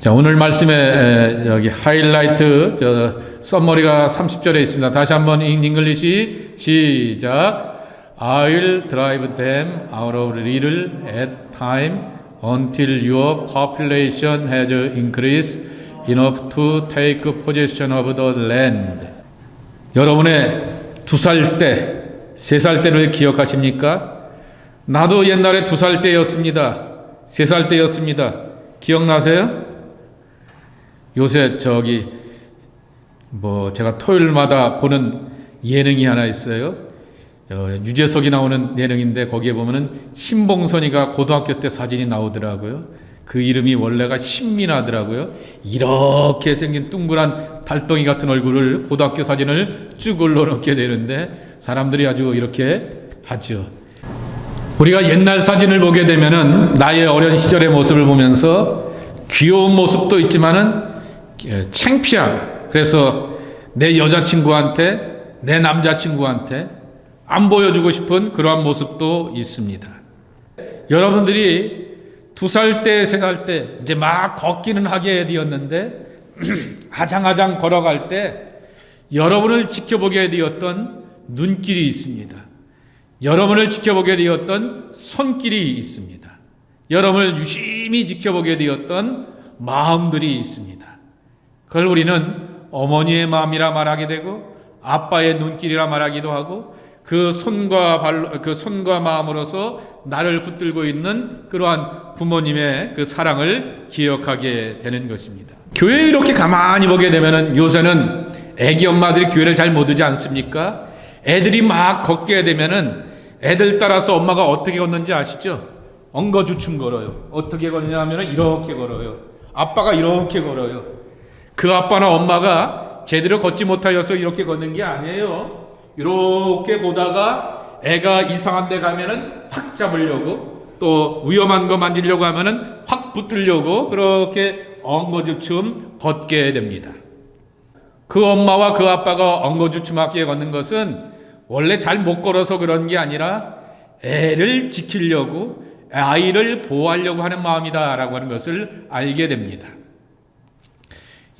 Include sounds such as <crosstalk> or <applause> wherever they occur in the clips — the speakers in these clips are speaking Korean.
자, 오늘 말씀에 에, 여기 하이라이트 저 썸머리가 30절에 있습니다. 다시 한번 인 잉글리시 시작. I'll drive them out of Little at time until your population has increased enough to take possession of the land. 여러분의 두 살 때, 세 살 때를 기억하십니까? 나도 옛날에 두 살 때였습니다. 세 살 때였습니다. 기억나세요? 요새 저기 뭐 제가 토요일마다 보는 예능이 하나 있어요. 어, 유재석이 나오는 예능인데 거기에 보면은 신봉선이가 고등학교 때 사진이 나오더라고요. 그 이름이 원래가 신민아더라고요. 이렇게 생긴 둥그란 달덩이 같은 얼굴을 고등학교 사진을 쭉 올려놓게 되는데 사람들이 아주 이렇게 하죠. 우리가 옛날 사진을 보게 되면은 나의 어린 시절의 모습을 보면서 귀여운 모습도 있지만은 예, 창피한 그래서 내 여자친구한테 내 남자친구한테 안 보여주고 싶은 그러한 모습도 있습니다. 여러분들이 두 살 때, 세 살 때 이제 막 걷기는 하게 되었는데 <clears throat> 아장아장 걸어갈 때 여러분을 지켜보게 되었던 눈길이 있습니다. 여러분을 지켜보게 되었던 손길이 있습니다. 여러분을 유심히 지켜보게 되었던 마음들이 있습니다. 그걸 우리는 어머니의 마음이라 말하게 되고 아빠의 눈길이라 말하기도 하고 그 손과 발, 그 손과 마음으로서 나를 붙들고 있는 그러한 부모님의 그 사랑을 기억하게 되는 것입니다. 교회 이렇게 가만히 보게 되면은 요새는 애기 엄마들이 교회를 잘 못 오지 않습니까? 애들이 막 걷게 되면은 애들 따라서 엄마가 어떻게 걷는지 아시죠? 엉거주춤 걸어요. 어떻게 걸느냐 하면 이렇게 걸어요. 아빠가 이렇게 걸어요. 그 아빠나 엄마가 제대로 걷지 못하여서 이렇게 걷는 게 아니에요. 이렇게 보다가 애가 이상한 데 가면은 확 잡으려고 또 위험한 거 만지려고 하면은 확 붙들려고 그렇게 엉거주춤 걷게 됩니다. 그 엄마와 그 아빠가 엉거주춤하게 걷는 것은 원래 잘 못 걸어서 그런 게 아니라 애를 지키려고 아이를 보호하려고 하는 마음이다라고 하는 것을 알게 됩니다.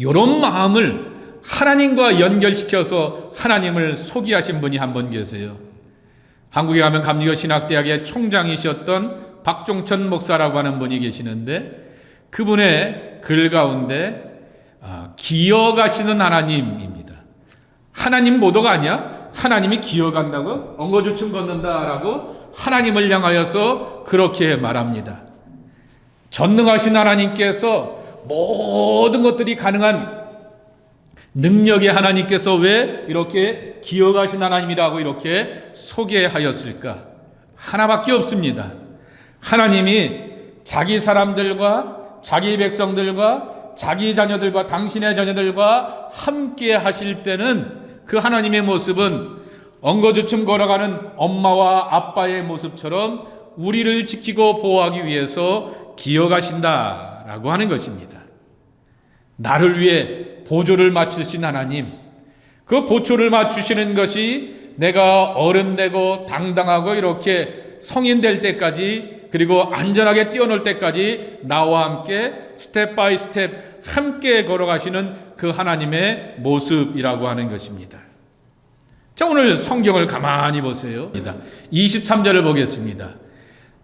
이런 마음을 하나님과 연결시켜서 하나님을 소개하신 분이 한 분 계세요. 한국에 가면 감리교 신학대학의 총장이셨던 박종천 목사라고 하는 분이 계시는데 그분의 글 가운데 아, 기어가시는 하나님입니다. 하나님 모도가 아니야? 하나님이 기어간다고? 엉거주춤 걷는다라고 하나님을 향하여서 그렇게 말합니다. 전능하신 하나님께서 모든 것들이 가능한 능력의 하나님께서 왜 이렇게 기어가신 하나님이라고 이렇게 소개하였을까? 하나밖에 없습니다. 하나님이 자기 사람들과 자기 백성들과 자기 자녀들과 당신의 자녀들과 함께 하실 때는 그 하나님의 모습은 엉거주춤 걸어가는 엄마와 아빠의 모습처럼 우리를 지키고 보호하기 위해서 기어가신다 라고 하는 것입니다. 나를 위해 보조를 맞추신 하나님, 그 보초를 맞추시는 것이 내가 어른 되고 당당하고 이렇게 성인 될 때까지 그리고 안전하게 뛰어놀 때까지 나와 함께 스텝 바이 스텝 함께 걸어가시는 그 하나님의 모습이라고 하는 것입니다. 자, 오늘 성경을 가만히 보세요. 23절을 보겠습니다.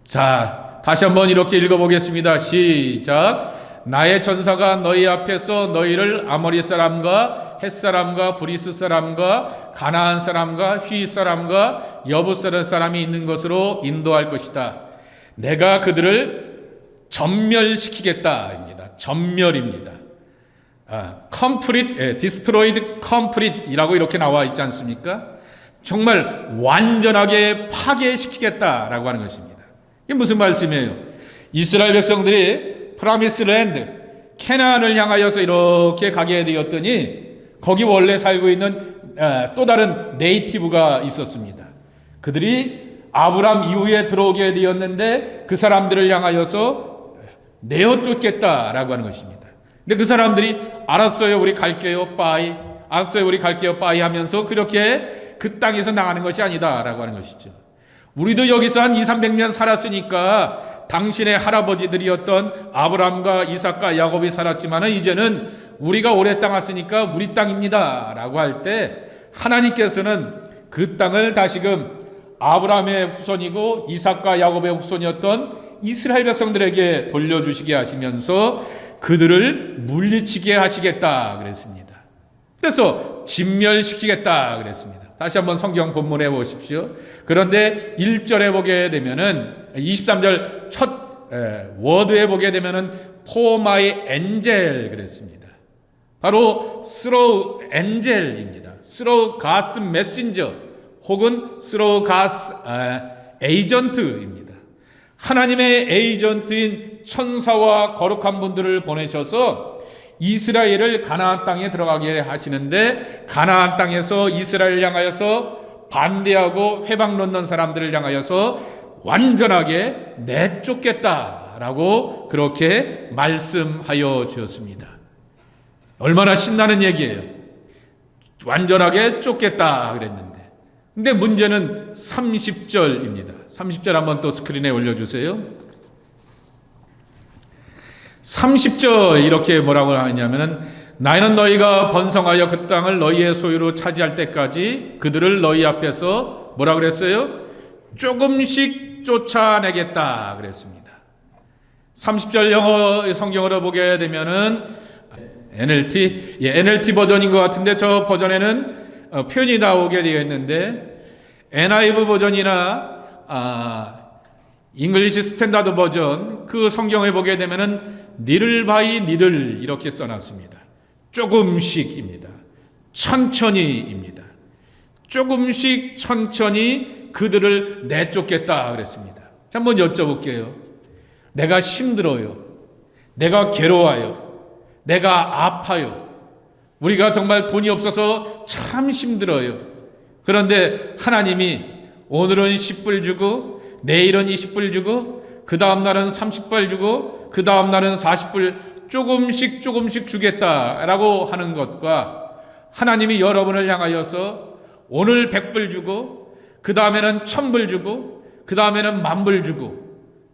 자, 다시 한번 이렇게 읽어보겠습니다. 시작. 나의 전사가 너희 앞에서 너희를 아모리 사람과 햇 사람과 브리스 사람과 가나안 사람과 휘 사람과 여부스라 사람이 있는 것으로 인도할 것이다. 내가 그들을 전멸시키겠다입니다. 전멸입니다. 아, 예, destroyed complete이라고 이렇게 나와 있지 않습니까? 정말 완전하게 파괴시키겠다라고 하는 것입니다. 이게 무슨 말씀이에요? 이스라엘 백성들이 프라미스 랜드, 캐나안을 향하여서 이렇게 가게 되었더니 거기 원래 살고 있는 아, 또 다른 네이티브가 있었습니다. 그들이 아브람 이후에 들어오게 되었는데 그 사람들을 향하여서 내어 쫓겠다라고 하는 것입니다. 근데 그 사람들이 알았어요, 우리 갈게요, 빠이. 알았어요, 우리 갈게요, 빠이 하면서 그렇게 그 땅에서 나가는 것이 아니다라고 하는 것이죠. 우리도 여기서 한 2, 300년 살았으니까 당신의 할아버지들이었던 아브라함과 이삭과 야곱이 살았지만은 이제는 우리가 오래 땅 왔으니까 우리 땅입니다 라고 할 때 하나님께서는 그 땅을 다시금 아브라함의 후손이고 이삭과 야곱의 후손이었던 이스라엘 백성들에게 돌려주시게 하시면서 그들을 물리치게 하시겠다 그랬습니다. 그래서 진멸시키겠다 그랬습니다. 다시 한번 성경 본문에 보십시오. 그런데 1절에 보게 되면은 23절 첫 에, 워드에 보게 되면은 for my 그랬습니다. 바로 through angel입니다. through God's 혹은 through God's agent입니다. 하나님의 에이전트인 천사와 거룩한 분들을 보내셔서 이스라엘을 가나안 땅에 들어가게 하시는데 가나안 땅에서 이스라엘 향하여서 반대하고 회방 놓는 사람들을 향하여서 완전하게 내쫓겠다라고 그렇게 말씀하여 주었습니다. 얼마나 신나는 얘기예요. 완전하게 쫓겠다 그랬는데. 근데 문제는 30절입니다. 30절 한번 또 스크린에 올려 주세요. 30절 이렇게 뭐라고 하냐면은 나는 너희가 번성하여 그 땅을 너희의 소유로 차지할 때까지 그들을 너희 앞에서 뭐라 그랬어요? 조금씩 쫓아내겠다 그랬습니다. 30절 영어 성경으로 보게 되면은 NLT 예, NLT 버전인 것 같은데 저 버전에는 어, 표현이 나오게 되어 있는데 NIV 버전이나 아, 잉글리시 스탠다드 버전 그 성경에 보게 되면은 니를 바이 니를 이렇게 써놨습니다. 조금씩입니다. 천천히입니다. 조금씩 천천히 그들을 내쫓겠다 그랬습니다. 자, 한번 여쭤볼게요. 내가 힘들어요. 내가 괴로워요. 내가 아파요. 우리가 정말 돈이 없어서 참 힘들어요. 그런데 하나님이 오늘은 10불 주고 내일은 20불 주고 그 다음 날은 30불 주고 그 다음 날은 40불 조금씩 조금씩 주겠다라고 하는 것과 하나님이 여러분을 향하여서 오늘 100불 주고 그 다음에는 1000불 주고 그 다음에는 만불 주고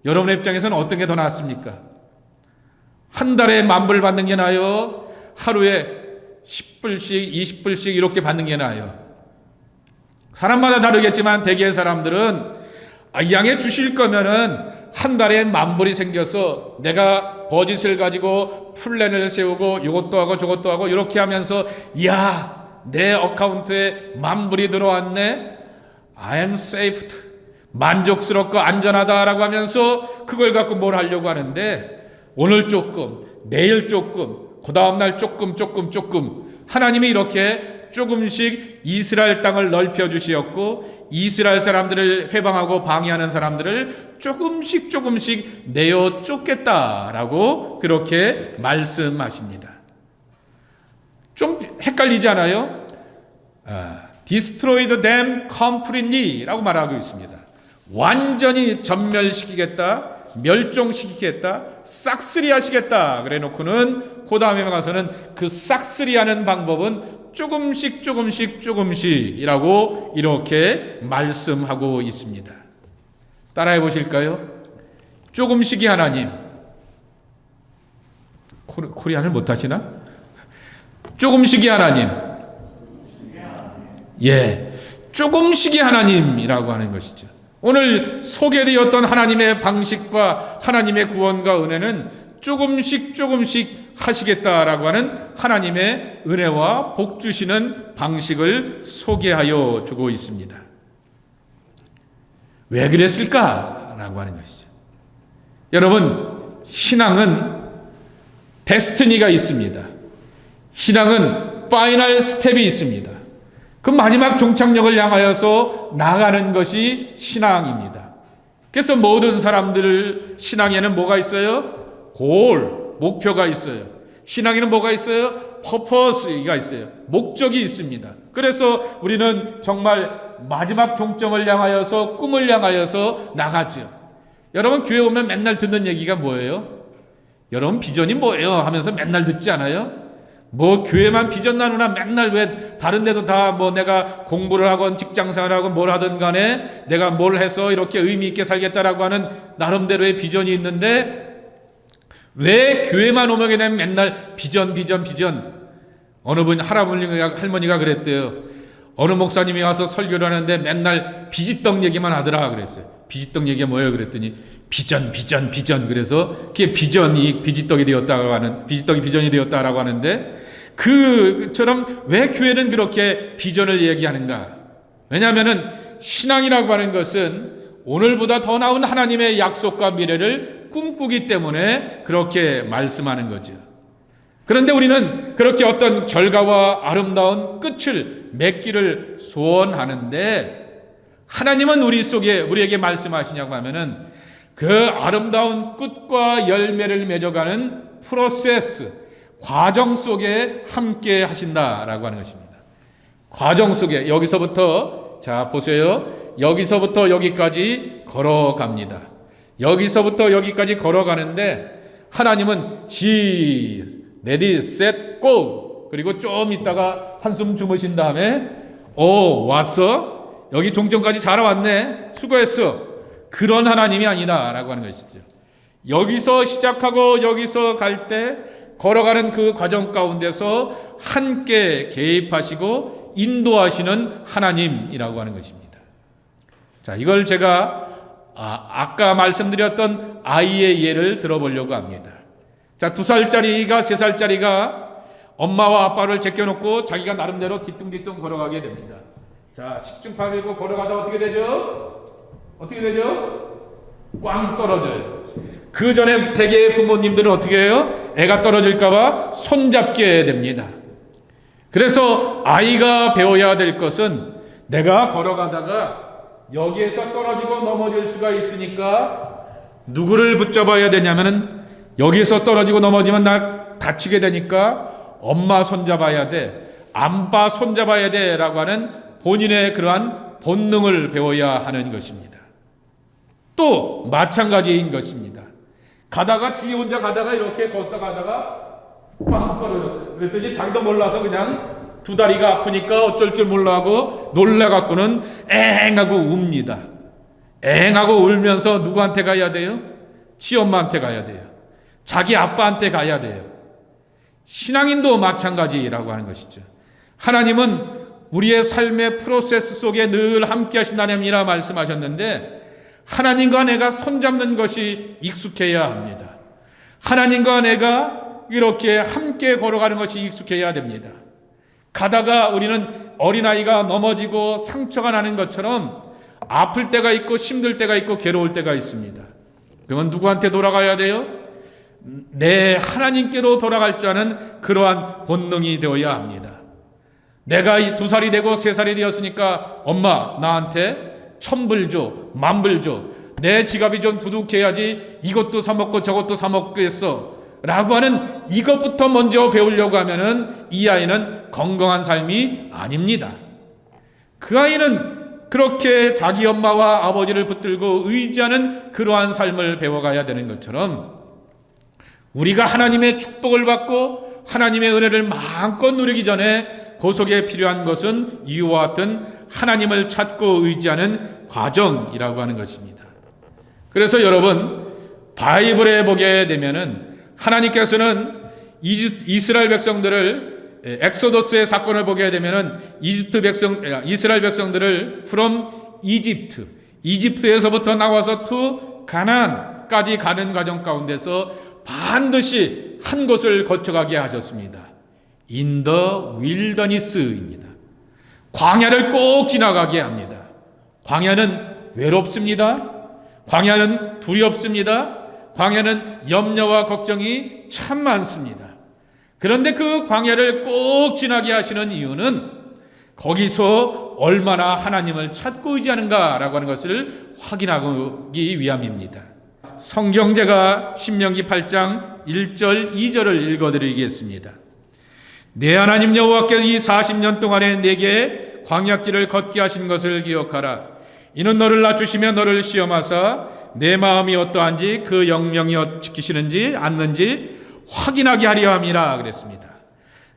여러분의 입장에서는 어떤 게 더 낫습니까? 한 달에 만불 받는 게 나아요? 하루에 10불씩, 20불씩 이렇게 받는 게 나아요. 사람마다 다르겠지만 대개의 사람들은 아, 이 양에 주실 거면은 한 달에 만불이 생겨서 내가 버짓을 가지고 플랜을 세우고 이것도 하고 저것도 하고 이렇게 하면서 야, 내 어카운트에 만불이 들어왔네. I am saved. 만족스럽고 안전하다라고 하면서 그걸 갖고 뭘 하려고 하는데 오늘 조금, 내일 조금, 그 다음날 조금, 조금, 조금 하나님이 이렇게 조금씩 이스라엘 땅을 넓혀 주시었고 이스라엘 사람들을 회방하고 방해하는 사람들을 조금씩 조금씩 내어 쫓겠다라고 그렇게 말씀하십니다. 좀 헷갈리지 않아요? 아, destroyed them completely라고 말하고 있습니다. 완전히 전멸시키겠다, 멸종시키겠다, 싹쓸이 하시겠다. 그래 놓고는 그 다음에 가서는 그 싹쓸이 하는 방법은 조금씩 조금씩 조금씩이라고 이렇게 말씀하고 있습니다. 따라해 보실까요? 조금씩이 하나님. 코리안을 못 하시나? 조금씩이 하나님. 예. 조금씩이 하나님이라고 하는 것이죠. 오늘 소개되었던 하나님의 방식과 하나님의 구원과 은혜는 조금씩 조금씩 하시겠다라고 하는 하나님의 은혜와 복 주시는 방식을 소개하여 주고 있습니다. 왜 그랬을까라고 하는 것이죠. 여러분, 신앙은 데스티니가 있습니다. 신앙은 파이널 스텝이 있습니다. 그 마지막 종착역을 향하여서 나가는 것이 신앙입니다. 그래서 모든 사람들 신앙에는 뭐가 있어요? 골, 목표가 있어요. 신앙에는 뭐가 있어요? 퍼포스가 있어요. 목적이 있습니다. 그래서 우리는 정말 마지막 종점을 향하여서 꿈을 향하여서 나가죠. 여러분 교회 오면 맨날 듣는 얘기가 뭐예요? 여러분 비전이 뭐예요? 하면서 맨날 듣지 않아요? 뭐 교회만 비전 나누나 맨날 왜 다른 데도 다 뭐 내가 공부를 하건 직장 생활하고 뭘 하든 간에 내가 뭘 해서 이렇게 의미 있게 살겠다라고 하는 나름대로의 비전이 있는데 왜 교회만 오게 되면 맨날 비전 비전 비전 어느 분 할아버지가 할머니가 그랬대요. 어느 목사님이 와서 설교를 하는데 맨날 비지떡 얘기만 하더라 그랬어요. 비지떡 얘기가 뭐예요? 그랬더니 비전 비전 비전 그래서 그게 비전이 비지떡이 되었다고 하는 비지떡이 비전이 되었다라고 하는데 그처럼 왜 교회는 그렇게 비전을 얘기하는가? 왜냐하면은 신앙이라고 하는 것은 오늘보다 더 나은 하나님의 약속과 미래를 꿈꾸기 때문에 그렇게 말씀하는 거죠. 그런데 우리는 그렇게 어떤 결과와 아름다운 끝을 맺기를 소원하는데 하나님은 우리 속에 우리에게 말씀하시냐고 하면은 그 아름다운 끝과 열매를 맺어가는 프로세스 과정 속에 함께 하신다라고 하는 것입니다. 과정 속에 여기서부터 자 보세요. 여기서부터 여기까지 걸어갑니다. 여기서부터 여기까지 걸어가는데 하나님은 시 레디 셋 고 그리고 좀 있다가 한숨 주무신 다음에 오 왔어 여기 종점까지 잘 왔네 수고했어 그런 하나님이 아니다라고 하는 것이죠. 여기서 시작하고 여기서 갈 때 걸어가는 그 과정 가운데서 함께 개입하시고 인도하시는 하나님이라고 하는 것입니다. 자, 이걸 제가 아, 아까 말씀드렸던 아이의 예를 들어보려고 합니다. 자, 두 살짜리가 세 살짜리가 엄마와 아빠를 제껴놓고 자기가 나름대로 뒤뚱뒤뚱 걸어가게 됩니다. 자, 식중파밀고 걸어가다 어떻게 되죠? 어떻게 되죠? 꽝 떨어져요. 그 전에 대개의 부모님들은 어떻게 해요? 애가 떨어질까봐 손잡게 됩니다. 그래서 아이가 배워야 될 것은 내가 걸어가다가 여기에서 떨어지고 넘어질 수가 있으니까 누구를 붙잡아야 되냐면은 여기에서 떨어지고 넘어지면 나 다치게 되니까 엄마 손잡아야 돼. 안빠 손잡아야 돼. 라고 하는 본인의 그러한 본능을 배워야 하는 것입니다. 또 마찬가지인 것입니다. 가다가 지 혼자 가다가 이렇게 걷다 가다가 꽝 떨어졌어요. 그랬더니 자기도 몰라서 그냥 두 다리가 아프니까 어쩔 줄 몰라 하고 놀래갖고는 앵하고 웁니다. 앵하고 울면서 누구한테 가야 돼요? 치엄마한테 가야 돼요. 자기 아빠한테 가야 돼요. 신앙인도 마찬가지라고 하는 것이죠. 하나님은 우리의 삶의 프로세스 속에 늘 함께 하신다님이라 말씀하셨는데 하나님과 내가 손잡는 것이 익숙해야 합니다. 하나님과 내가 이렇게 함께 걸어가는 것이 익숙해야 됩니다. 가다가 우리는 어린아이가 넘어지고 상처가 나는 것처럼 아플 때가 있고 힘들 때가 있고 괴로울 때가 있습니다. 그러면 누구한테 돌아가야 돼요? 내 하나님께로 돌아갈 줄 아는 그러한 본능이 되어야 합니다. 내가 이 두 살이 되고 세 살이 되었으니까 엄마 나한테 천불 줘, 만불 줘. 내 지갑이 좀 두둑해야지 이것도 사 먹고 저것도 사 먹겠어. 라고 하는 이것부터 먼저 배우려고 하면은 이 아이는 건강한 삶이 아닙니다. 그 아이는 그렇게 자기 엄마와 아버지를 붙들고 의지하는 그러한 삶을 배워가야 되는 것처럼 우리가 하나님의 축복을 받고 하나님의 은혜를 마음껏 누리기 전에 그 속에 필요한 것은 이와 같은 하나님을 찾고 의지하는 과정이라고 하는 것입니다. 그래서 여러분 바이블에 보게 되면은 하나님께서는 이스라엘 백성들을 엑소더스의 사건을 보게 되면은 이집트 백성 이스라엘 백성들을 from 이집트 이집트에서부터 나와서 투 가나안까지 가는 과정 가운데서 반드시 한 곳을 거쳐가게 하셨습니다. The wilderness입니다. 광야를 꼭 지나가게 합니다. 광야는 외롭습니다. 광야는 두렵습니다. 광야는 염려와 걱정이 참 많습니다. 그런데 그 광야를 꼭 지나게 하시는 이유는 거기서 얼마나 하나님을 찾고 의지하는가라고 하는 것을 확인하기 위함입니다. 성경제가 신명기 8장 1절 2절을 읽어드리겠습니다. 내 하나님 여호와께서 이 40년 동안에 내게 광야길을 걷게 하신 것을 기억하라. 이는 너를 낮추시며 너를 시험하사 내 마음이 어떠한지 그 영명이 지키시는지 않는지 확인하게 하려 함이라 그랬습니다.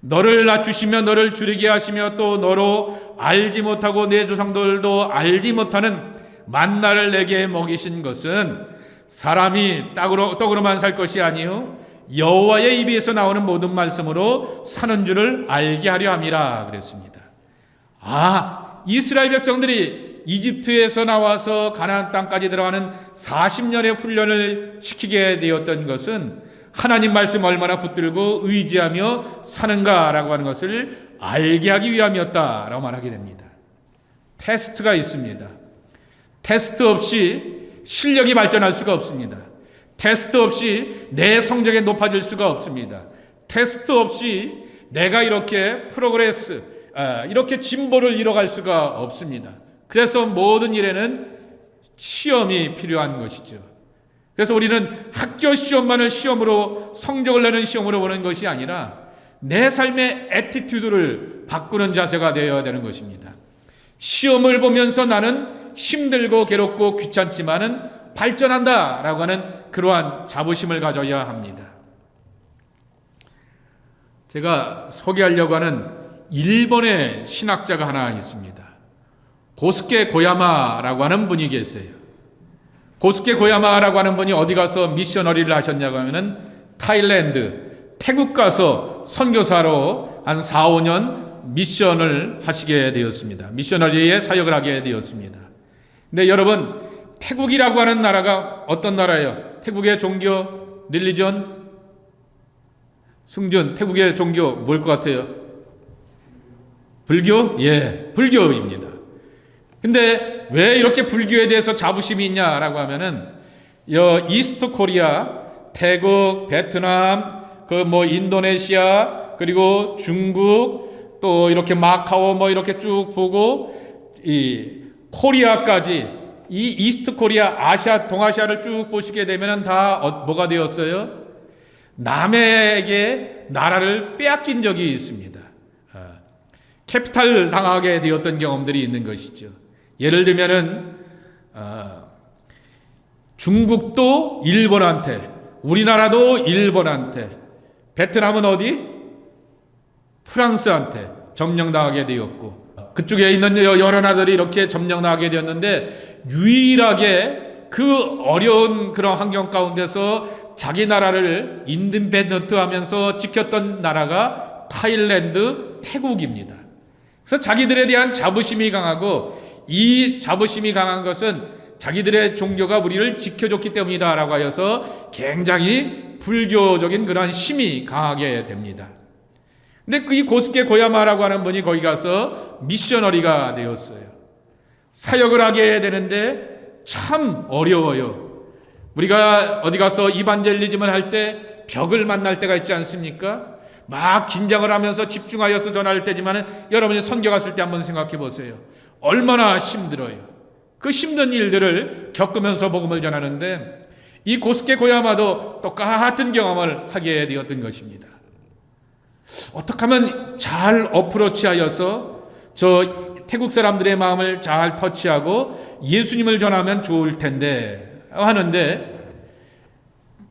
너를 낮추시며 너를 줄이게 하시며 또 너로 알지 못하고 내 조상들도 알지 못하는 만나를 내게 먹이신 것은 사람이 떡으로, 떡으로만 살 것이 아니요 여호와의 입에서 나오는 모든 말씀으로 사는 줄을 알게 하려 함이라 그랬습니다. 아, 이스라엘 백성들이 이집트에서 나와서 가나안 땅까지 들어가는 40년의 훈련을 시키게 되었던 것은 하나님 말씀 얼마나 붙들고 의지하며 사는가라고 하는 것을 알게 하기 위함이었다라고 말하게 됩니다. 테스트가 있습니다. 테스트 없이 실력이 발전할 수가 없습니다. 테스트 없이 내 성적이 높아질 수가 없습니다. 테스트 없이 내가 이렇게 프로그레스, 아, 이렇게 진보를 이뤄갈 수가 없습니다. 그래서 모든 일에는 시험이 필요한 것이죠. 그래서 우리는 학교 시험만을 시험으로 성적을 내는 시험으로 보는 것이 아니라 내 삶의 애티튜드를 바꾸는 자세가 되어야 되는 것입니다. 시험을 보면서 나는 힘들고 괴롭고 귀찮지만은 발전한다 라고 하는 그러한 자부심을 가져야 합니다. 제가 소개하려고 하는 일본의 신학자가 하나 있습니다. 고스케 고야마라고 하는 분이 계세요. 고스케 고야마라고 하는 분이 어디 가서 미셔너리를 하셨냐고 하면은 타일랜드, 태국 가서 선교사로 한 4, 5년 미션을 하시게 되었습니다. 미셔너리의 사역을 하게 되었습니다. 근데 여러분, 태국이라고 하는 나라가 어떤 나라예요? 태국의 종교, 릴리전, 승준, 태국의 종교 뭘 것 같아요? 불교? 예, 불교입니다. 근데 왜 이렇게 불교에 대해서 자부심이 있냐라고 하면은 여 이스트 코리아, 태국, 베트남, 그 뭐 인도네시아, 그리고 중국, 또 이렇게 마카오 뭐 이렇게 쭉 보고 이 코리아까지 이 이스트 코리아, 아시아, 동아시아를 쭉 보시게 되면은 다 어, 뭐가 되었어요? 남에게 나라를 빼앗긴 적이 있습니다. 아, 캐피탈 당하게 되었던 경험들이 있는 것이죠. 예를 들면은 아, 중국도 일본한테, 우리나라도 일본한테, 베트남은 어디? 프랑스한테 점령당하게 되었고 그쪽에 있는 여러 나라들이 이렇게 점령당하게 되었는데 유일하게 그 어려운 그런 환경 가운데서 자기 나라를 인디펜던트 하면서 지켰던 나라가 타일랜드, 태국입니다. 그래서 자기들에 대한 자부심이 강하고 이 자부심이 강한 것은 자기들의 종교가 우리를 지켜줬기 때문이다라고 하여서 굉장히 불교적인 그러한 힘이 강하게 됩니다. 근데 그 이 고스케 고야마라고 하는 분이 거기 가서 미셔너리가 되었어요. 사역을 하게 되는데 참 어려워요. 우리가 어디 가서 이반젤리즘을 할 때 벽을 만날 때가 있지 않습니까? 막 긴장을 하면서 집중하여서 전할 때지만 여러분이 선교 갔을 때 한번 생각해 보세요. 얼마나 힘들어요. 그 힘든 일들을 겪으면서 복음을 전하는데 이 고스케 고야마도 똑같은 경험을 하게 되었던 것입니다. 어떻게 하면 잘 어프로치하여서 저 태국 사람들의 마음을 잘 터치하고 예수님을 전하면 좋을 텐데 하는데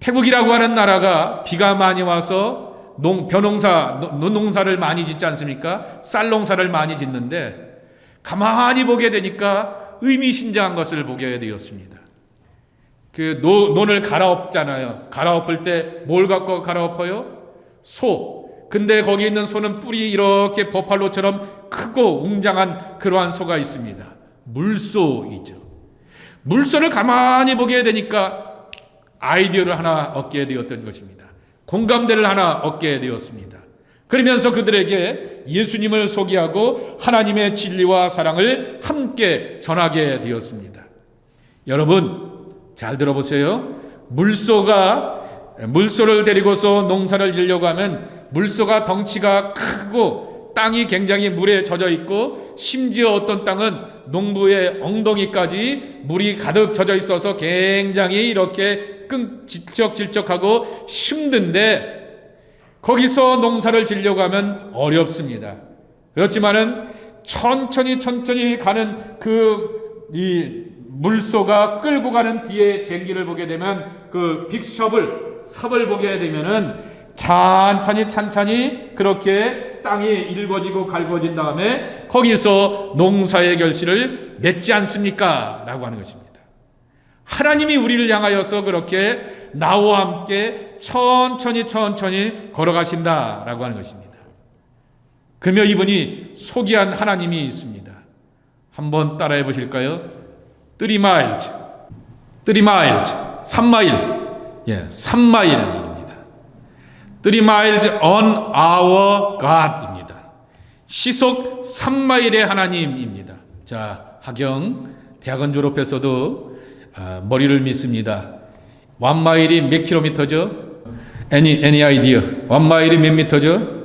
태국이라고 하는 나라가 비가 많이 와서 농, 벼농사, 농사를 많이 짓지 않습니까? 쌀 농사를 많이 짓는데 가만히 보게 되니까 의미심장한 것을 보게 되었습니다. 그 노, 논을 갈아엎잖아요. 갈아엎을 때 뭘 갖고 갈아엎어요? 소. 근데 거기 있는 소는 뿔이 이렇게 버팔로처럼 크고 웅장한 그러한 소가 있습니다. 물소이죠. 물소를 가만히 보게 되니까 아이디어를 하나 얻게 되었던 것입니다. 공감대를 하나 얻게 되었습니다. 그러면서 그들에게 예수님을 소개하고 하나님의 진리와 사랑을 함께 전하게 되었습니다. 여러분, 잘 들어보세요. 물소가 물소를 데리고서 농사를 지려고 하면 물소가 덩치가 크고 땅이 굉장히 물에 젖어 있고 심지어 어떤 땅은 농부의 엉덩이까지 물이 가득 젖어 있어서 굉장히 이렇게 끈 질척질척하고 힘든데 거기서 농사를 지려고 하면 어렵습니다. 그렇지만은 천천히 천천히 가는 그 이 물소가 끌고 가는 뒤에 쟁기를 보게 되면 그 빅셔블 삽을 보게 되면은 찬찬히 찬찬히 그렇게 땅이 일궈지고 갈궈진 다음에 거기서 농사의 결실을 맺지 않습니까? 라고 하는 것입니다. 하나님이 우리를 향하여서 그렇게 나와 함께 천천히 천천히 걸어가신다라고 하는 것입니다. 그러며 이분이 소개한 하나님이 있습니다. 한번 따라해 보실까요? 3 miles, 3 miles, 3마일, 예, 3마일입니다. 3 miles on our God입니다. 시속 3마일의 하나님입니다. 자, 하경 대학원 졸업해서도 아, 머리를 믿습니다. 원 마일이 몇 킬로미터죠? Any any idea? 원 마일이 몇 미터죠?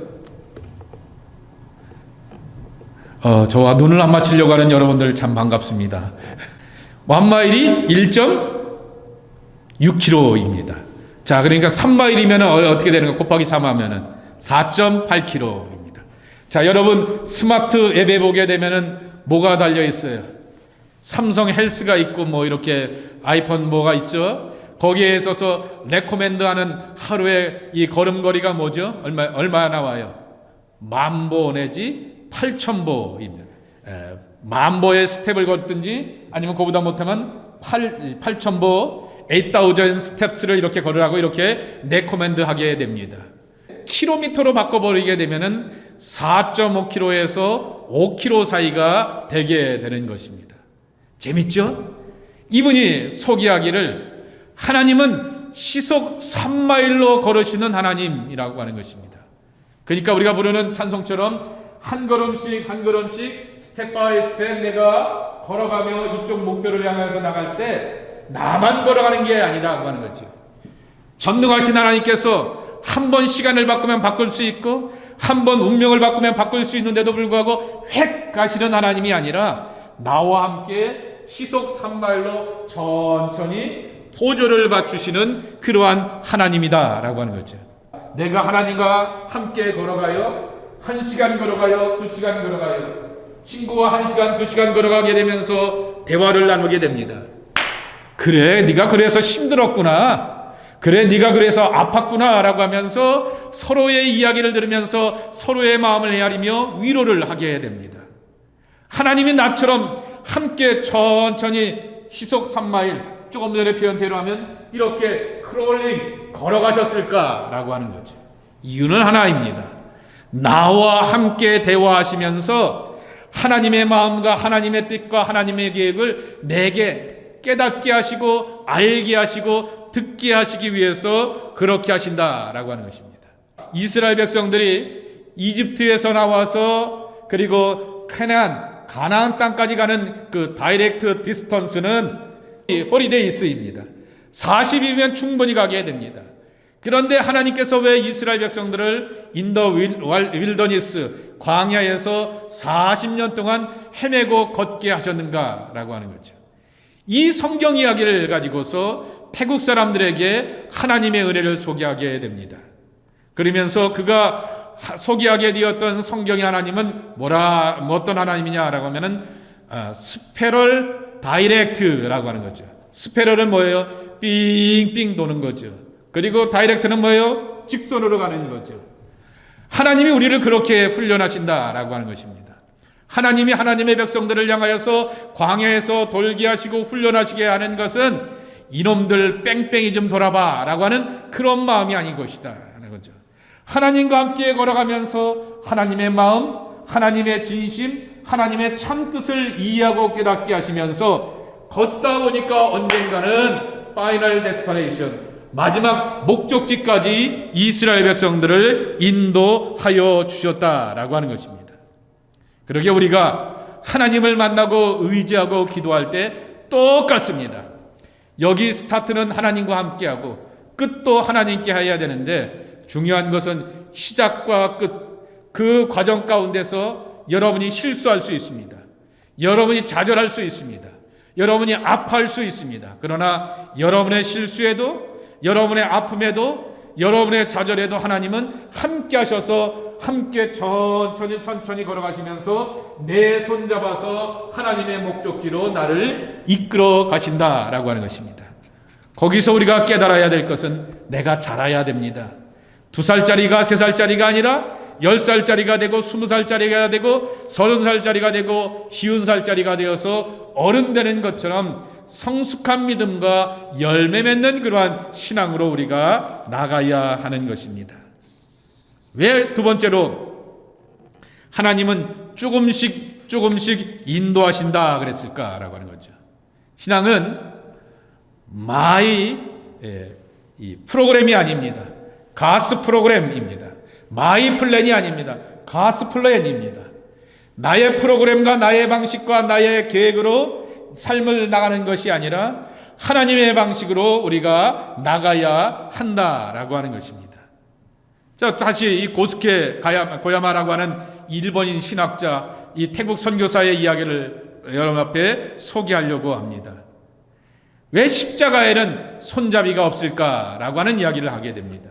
어, 저와 눈을 안 맞추려고 하는 여러분들 참 반갑습니다. 원 마일이 1.6km입니다. 자, 그러니까 3마일이면 어떻게 되는 거 곱하기 3 하면은 4.8km입니다. 자, 여러분 스마트 앱에 보게 되면은 뭐가 달려 있어요? 삼성 헬스가 있고 뭐 이렇게 아이폰 뭐가 있죠? 거기에 있어서 레코멘드 하는 하루의 이 걸음걸이가 뭐죠? 얼마 얼마 나와요? 만보 내지 8천보입니다. 만보의 스텝을 걷든지 아니면 그보다 못하면 8 8천보 8,000 스텝스를 이렇게 걸으라고 이렇게 레코멘드 하게 됩니다. 킬로미터로 바꿔버리게 되면은 4.5km에서 5km 사이가 되게 되는 것입니다. 재밌죠? 이분이 소개하기를 하나님은 시속 3마일로 걸으시는 하나님이라고 하는 것입니다. 그러니까 우리가 부르는 찬송처럼 한 걸음씩 한 걸음씩 스텝 바이 스텝 내가 걸어가며 이쪽 목표를 향해서 나갈 때 나만 걸어가는 게 아니다고 하는 거죠. 전능하신 하나님께서 한 번 시간을 바꾸면 바꿀 수 있고 한 번 운명을 바꾸면 바꿀 수 있는데도 불구하고 획 가시는 하나님이 아니라 나와 함께 시속 3마일로 천천히 포조를 맞추시는 그러한 하나님이다라고 하는 거죠. 내가 하나님과 함께 걸어가요. 한 시간 걸어가요. 두 시간 걸어가요. 친구와 한 시간, 두 시간 걸어가게 되면서 대화를 나누게 됩니다. 그래, 네가 그래서 힘들었구나. 그래, 네가 그래서 아팠구나라고 하면서 서로의 이야기를 들으면서 서로의 마음을 헤아리며 위로를 하게 됩니다. 하나님이 나처럼 함께 천천히 시속 3마일 조금 전에 표현대로 하면 이렇게 크롤링 걸어가셨을까라고 하는 거죠. 이유는 하나입니다. 나와 함께 대화하시면서 하나님의 마음과 하나님의 뜻과 하나님의 계획을 내게 깨닫게 하시고 알게 하시고 듣게 하시기 위해서 그렇게 하신다라고 하는 것입니다. 이스라엘 백성들이 이집트에서 나와서 그리고 카나안 가나안 땅까지 가는 그 다이렉트 디스턴스는 포리데이스입니다. 40이면 충분히 가게 됩니다. 그런데 하나님께서 왜 이스라엘 백성들을 인더 윌더니스 광야에서 40년 동안 헤매고 걷게 하셨는가라고 하는 거죠. 이 성경 이야기를 가지고서 태국 사람들에게 하나님의 은혜를 소개하게 됩니다. 그러면서 그가 소개하게 되었던 성경의 하나님은 뭐라 뭐 어떤 하나님이냐라고 하면은 아, 스페럴 다이렉트라고 하는 거죠. 스페럴은 뭐예요? 삥삥 도는 거죠. 그리고 다이렉트는 뭐예요? 직선으로 가는 거죠. 하나님이 우리를 그렇게 훈련하신다라고 하는 것입니다. 하나님이 하나님의 백성들을 향하여서 광야에서 돌게 하시고 훈련하시게 하는 것은 이놈들 뺑뺑이 좀 돌아봐 라고 하는 그런 마음이 아닌 것이다 하는 거죠. 하나님과 함께 걸어가면서 하나님의 마음, 하나님의 진심, 하나님의 참 뜻을 이해하고 깨닫게 하시면서 걷다 보니까 언젠가는 파이널 데스티네이션 마지막 목적지까지 이스라엘 백성들을 인도하여 주셨다라고 하는 것입니다. 그러게 우리가 하나님을 만나고 의지하고 기도할 때 똑같습니다. 여기 스타트는 하나님과 함께하고 끝도 하나님께 해야 되는데 중요한 것은 시작과 끝 그 과정 가운데서 여러분이 실수할 수 있습니다. 여러분이 좌절할 수 있습니다. 여러분이 아파할 수 있습니다. 그러나 여러분의 실수에도 여러분의 아픔에도 여러분의 좌절에도 하나님은 함께 하셔서 함께 천천히 천천히 걸어가시면서 내 손잡아서 하나님의 목적지로 나를 이끌어 가신다라고 하는 것입니다. 거기서 우리가 깨달아야 될 것은 내가 자라야 됩니다. 두 살짜리가 세 살짜리가 아니라 열 살짜리가 되고 스무 살짜리가 되고 서른 살짜리가 되고 쉬운 살짜리가 되어서 어른 되는 것처럼 성숙한 믿음과 열매 맺는 그러한 신앙으로 우리가 나가야 하는 것입니다. 왜 두 번째로 하나님은 조금씩 조금씩 인도하신다 그랬을까라고 하는 거죠. 신앙은 마이 예, 이 프로그램이 아닙니다. 가스 프로그램입니다. 마이 플랜이 아닙니다. 가스 플랜입니다. 나의 프로그램과 나의 방식과 나의 계획으로 삶을 나가는 것이 아니라 하나님의 방식으로 우리가 나가야 한다라고 하는 것입니다. 자, 다시 이 고스케 고야마 라고 하는 일본인 신학자, 이 태국 선교사의 이야기를 여러분 앞에 소개하려고 합니다. 왜 십자가에는 손잡이가 없을까라고 하는 이야기를 하게 됩니다.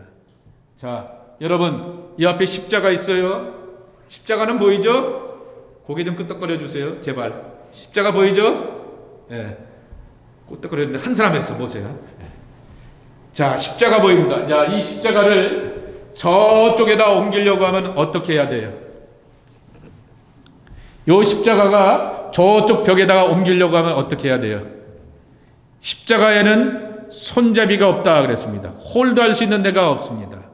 자, 여러분, 이 앞에 십자가 있어요. 십자가는 보이죠? 고개 좀 끄덕거려 주세요. 제발. 십자가 보이죠? 예. 네. 끄덕거렸는데 한 사람 했어. 보세요. 예. 자, 십자가 보입니다. 자, 이 십자가를 저쪽에다 옮기려고 하면 어떻게 해야 돼요? 요 십자가가 저쪽 벽에다가 옮기려고 하면 어떻게 해야 돼요? 십자가에는 손잡이가 없다 그랬습니다. 홀드할 수 있는 데가 없습니다.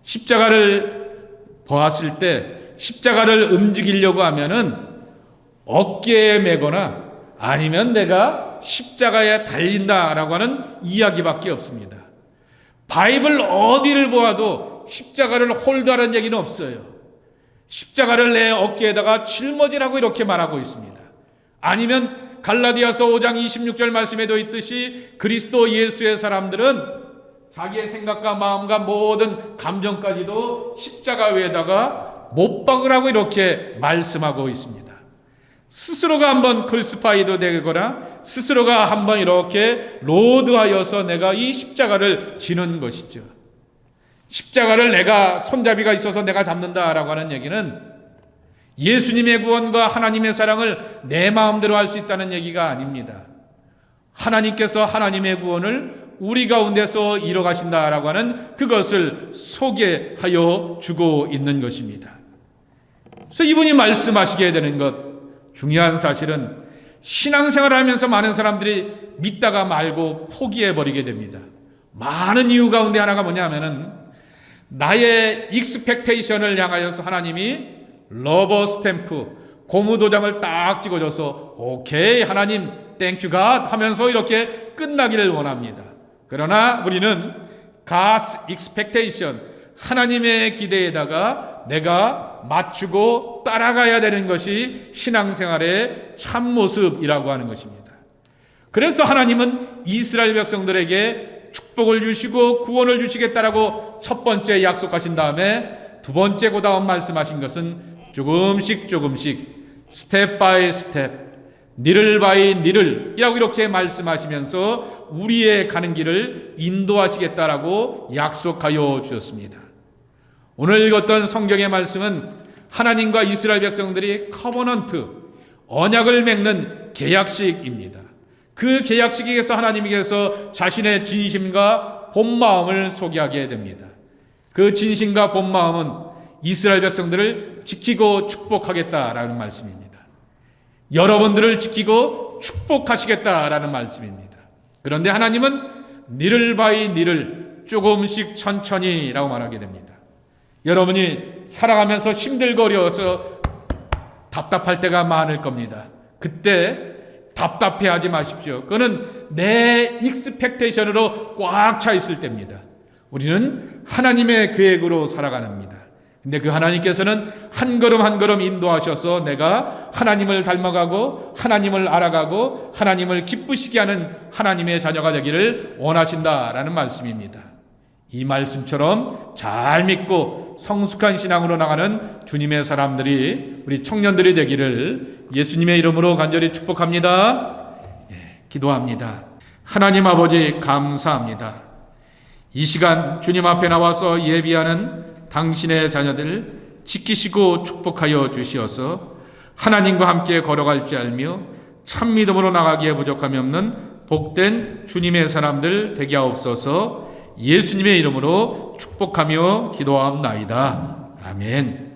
십자가를 보았을 때 십자가를 움직이려고 하면은 어깨에 메거나 아니면 내가 십자가에 달린다라고 하는 이야기밖에 없습니다. 바이블 어디를 보아도 십자가를 홀드하는 얘기는 없어요. 십자가를 내 어깨에다가 짊어지라고 이렇게 말하고 있습니다. 아니면 갈라디아서 5장 26절 말씀에도 있듯이 그리스도 예수의 사람들은 자기의 생각과 마음과 모든 감정까지도 십자가 위에다가 못 박으라고 이렇게 말씀하고 있습니다. 스스로가 한번 클스파이도 되거나 스스로가 한번 이렇게 로드하여서 내가 이 십자가를 지는 것이죠. 십자가를 내가 손잡이가 있어서 내가 잡는다라고 하는 얘기는 예수님의 구원과 하나님의 사랑을 내 마음대로 할 수 있다는 얘기가 아닙니다. 하나님께서 하나님의 구원을 우리 가운데서 이뤄 가신다라고 하는 그것을 소개하여 주고 있는 것입니다. 그래서 이분이 말씀하시게 되는 것 중요한 사실은 신앙생활을 하면서 많은 사람들이 믿다가 말고 포기해 버리게 됩니다. 많은 이유 가운데 하나가 뭐냐면은 나의 익스펙테이션을 향하여서 하나님이 러버 스탬프 고무 도장을 딱 찍어줘서 오케이 하나님 땡큐가 하면서 이렇게 끝나기를 원합니다. 그러나 우리는 가스 익스펙테이션 하나님의 기대에다가 내가 맞추고 따라가야 되는 것이 신앙생활의 참 모습이라고 하는 것입니다. 그래서 하나님은 이스라엘 백성들에게 축복을 주시고 구원을 주시겠다라고 첫 번째 약속하신 다음에 두 번째 그 다음 말씀하신 것은 조금씩 조금씩 스텝 바이 스텝 니를 바이 니를 이라고 이렇게 말씀하시면서 우리의 가는 길을 인도하시겠다라고 약속하여 주셨습니다. 오늘 읽었던 성경의 말씀은 하나님과 이스라엘 백성들이 커버넌트 언약을 맺는 계약식입니다. 그 계약식에서 하나님께서 자신의 진심과 본 마음을 소개하게 됩니다. 그 진심과 본 마음은 이스라엘 백성들을 지키고 축복하겠다라는 말씀입니다. 여러분들을 지키고 축복하시겠다라는 말씀입니다. 그런데 하나님은 니를 바이 니를 조금씩 천천히 라고 말하게 됩니다. 여러분이 살아가면서 힘들거려서 답답할 때가 많을 겁니다. 그때 답답해 하지 마십시오. 그거는 내 익스펙테이션으로 꽉 차 있을 때입니다. 우리는 하나님의 계획으로 살아가는입니다. 근데 그 하나님께서는 한 걸음 한 걸음 인도하셔서 내가 하나님을 닮아가고 하나님을 알아가고 하나님을 기쁘시게 하는 하나님의 자녀가 되기를 원하신다라는 말씀입니다. 이 말씀처럼 잘 믿고 성숙한 신앙으로 나가는 주님의 사람들이 우리 청년들이 되기를 예수님의 이름으로 간절히 축복합니다. 예, 기도합니다. 하나님 아버지 감사합니다. 이 시간 주님 앞에 나와서 예비하는 당신의 자녀들 지키시고 축복하여 주시어서 하나님과 함께 걸어갈 줄 알며 참 믿음으로 나가기에 부족함이 없는 복된 주님의 사람들 되게 하옵소서 예수님의 이름으로 축복하며 기도하옵나이다. 아멘.